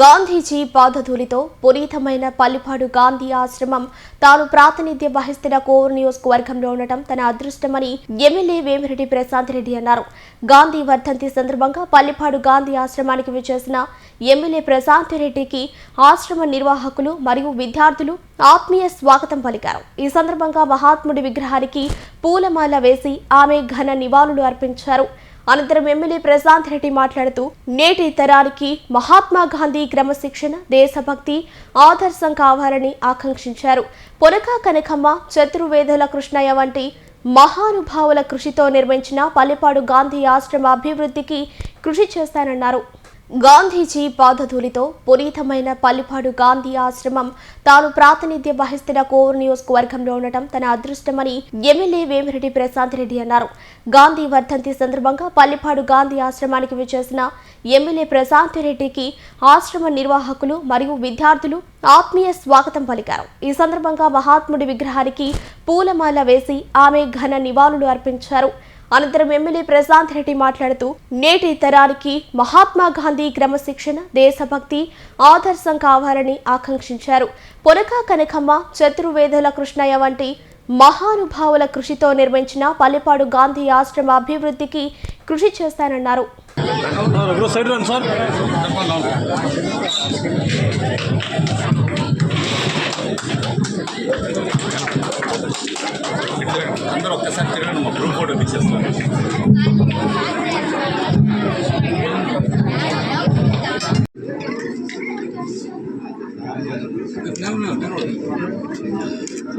గాంధీజీ పాదధూలితో పునీతమైన పల్లిపాడు గాంధీ ఆశ్రమం తాను ప్రాతినిధ్యం వహిస్తున్న కోవూరు నియోజకవర్గంలో ఉండటం తన అదృష్టమని ఎమ్మెల్యే వేమిరెడ్డి ప్రశాంత్ రెడ్డి అన్నారు. గాంధీ వర్ధంతి సందర్భంగా పల్లిపాడు గాంధీ ఆశ్రమానికి విచ్చేసిన ఎమ్మెల్యే ప్రశాంత్ రెడ్డికి ఆశ్రమ నిర్వాహకులు మరియు విద్యార్థులు ఆత్మీయ స్వాగతం పలికారు. ఈ సందర్భంగా మహాత్ముడి విగ్రహానికి పూలమాల వేసి ఆమె ఘన నివాళులు అర్పించారు. అనంతరం ఎమ్మెల్యే ప్రశాంత్ రెడ్డి మాట్లాడుతూ నేటి తరానికి మహాత్మా గాంధీ క్రమశిక్షణ దేశభక్తి ఆదర్శం కావాలని ఆకాంక్షించారు. పొనక కనకమ్మ చతుర్వేదుల కృష్ణయ్య వంటి మహానుభావుల కృషితో నిర్మించిన పల్లెపాడు గాంధీ ఆశ్రమ అభివృద్ధికి కృషి చేస్తానన్నారు. గాంధీజీ పాదధూలితో పునీతమైన పల్లిపాడు గాంధీ ఆశ్రమం తాను ప్రాతినిధ్యం వహిస్తున్న కోవూరు నియోజకవర్గంలో ఉండటం తన అదృష్టమని ఎమ్మెల్యే వేమిరెడ్డి ప్రశాంత్ రెడ్డి అన్నారు. గాంధీ వర్ధంతి సందర్భంగా పల్లిపాడు గాంధీ ఆశ్రమానికి విచ్చేసిన ఎమ్మెల్యే ప్రశాంత్ రెడ్డికి ఆశ్రమ నిర్వాహకులు మరియు విద్యార్థులు ఆత్మీయ స్వాగతం పలికారు. ఈ సందర్భంగా మహాత్ముడి విగ్రహానికి పూలమాల వేసి ఆమె ఘన నివాళులు అర్పించారు. అనంతరం ఎమ్మెల్యే ప్రశాంత్ రెడ్డి మాట్లాడుతూ నేటి తరానికి మహాత్మా గాంధీ క్రమశిక్షణ దేశభక్తి ఆదర్శం కావాలని ఆకాంక్షించారు. పొనక కనకమ్మ చతుర్వేదుల కృష్ణయ్య వంటి మహానుభావుల కృషితో నిర్మించిన పల్లెపాడు గాంధీ ఆశ్రమ అభివృద్ధికి కృషి చేస్తానన్నారు.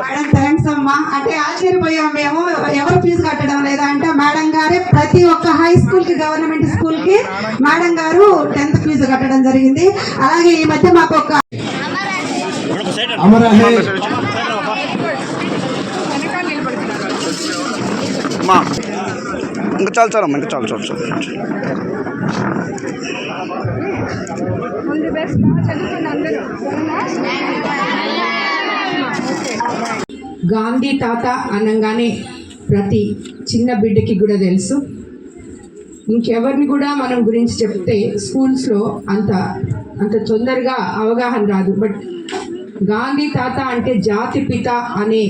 మేడం థ్యాంక్స్ అమ్మా. అంటే ఆశ్చర్యపోయాం. మేము ఎవరు ఫీజు కట్టడం లేదా అంటే మేడం గారే ప్రతి ఒక్క హై స్కూల్కి గవర్నమెంట్ స్కూల్కి మేడం గారు టెన్త్ ఫీజు కట్టడం జరిగింది. అలాగే ఈ మధ్య మాకు ఒక ఇంకా చాలు చాలు అమ్మా ఇంకా చాలు చాలు చాలు. బెస్ట్ అందరూ. గాంధీ తాత అనగానే ప్రతి చిన్న బిడ్డకి కూడా తెలుసు. ఇంకెవరిని కూడా మనం గురించి చెప్తే స్కూల్స్లో అంత అంత తొందరగా అవగాహన రాదు. బట్ గాంధీ తాత అంటే జాతి పిత అనే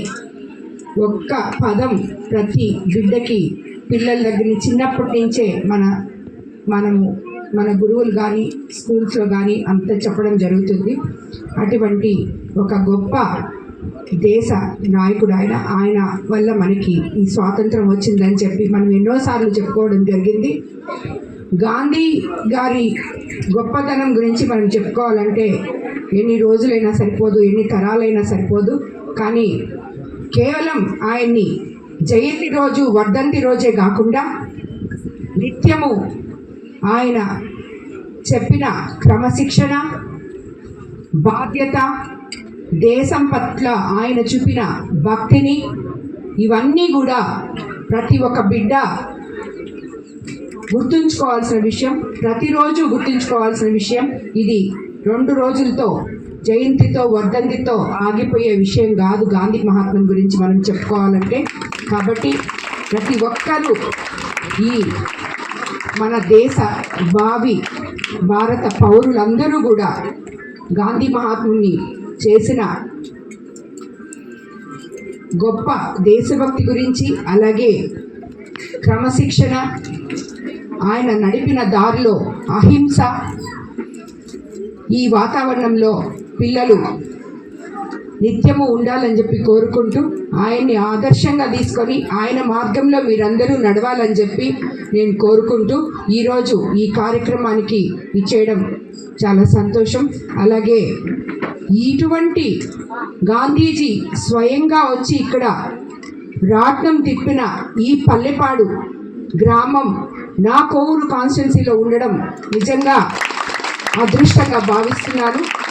ఒక్క పదం ప్రతి బిడ్డకి పిల్లల దగ్గర నుంచి చిన్నప్పటి నుంచే మన మనము మన గురువులు కానీ స్కూల్స్లో కానీ అంత చెప్పడం జరుగుతుంది. అటువంటి ఒక గొప్ప దేశ నాయకుడు ఆయన ఆయన వల్ల మనకి ఈ స్వాతంత్రం వచ్చిందని చెప్పి మనం ఎన్నోసార్లు చెప్పుకోవడం జరిగింది. గాంధీ గారి గొప్పతనం గురించి మనం చెప్పుకోవాలంటే ఎన్ని రోజులైనా సరిపోదు ఎన్ని తరాలైనా సరిపోదు. కానీ కేవలం ఆయన్ని జయంతి రోజు వర్ధంతి రోజే కాకుండా నిత్యము ఆయన చెప్పిన క్రమశిక్షణ బాధ్యత దేశం పట్ల ఆయన చూపిన భక్తిని ఇవన్నీ కూడా ప్రతి ఒక్క బిడ్డ గుర్తుంచుకోవాల్సిన విషయం ప్రతిరోజు గుర్తుంచుకోవాల్సిన విషయం. ఇది రెండు రోజులతో జయంతితో వర్ధంతితో ఆగిపోయే విషయం కాదు గాంధీ మహాత్మ గురించి మనం చెప్పుకోవాలంటే. కాబట్టి ప్రతి ఒక్కరూ ఈ మన దేశ భావి భారత పౌరులందరూ కూడా గాంధీ మహాత్ముని చేసిన గొప్ప దేశభక్తి గురించి అలాగే క్రమశిక్షణ ఆయన నడిపిన దారిలో అహింస ఈ వాతావరణంలో పిల్లలు నిత్యము ఉండాలని చెప్పి కోరుకుంటూ ఆయన్ని ఆదర్శంగా తీసుకొని ఆయన మార్గంలో మీరందరూ నడవాలని చెప్పి నేను కోరుకుంటూ ఈరోజు ఈ కార్యక్రమానికి ఇచ్చేయడం చాలా సంతోషం. అలాగే ఇటువంటి గాంధీజీ స్వయంగా వచ్చి ఇక్కడ రాట్నం తిప్పిన ఈ పల్లెపాడు గ్రామం నా కోవూరు కాన్స్టిట్యున్సీలో ఉండడం నిజంగా అదృష్టంగా భావిస్తున్నాను.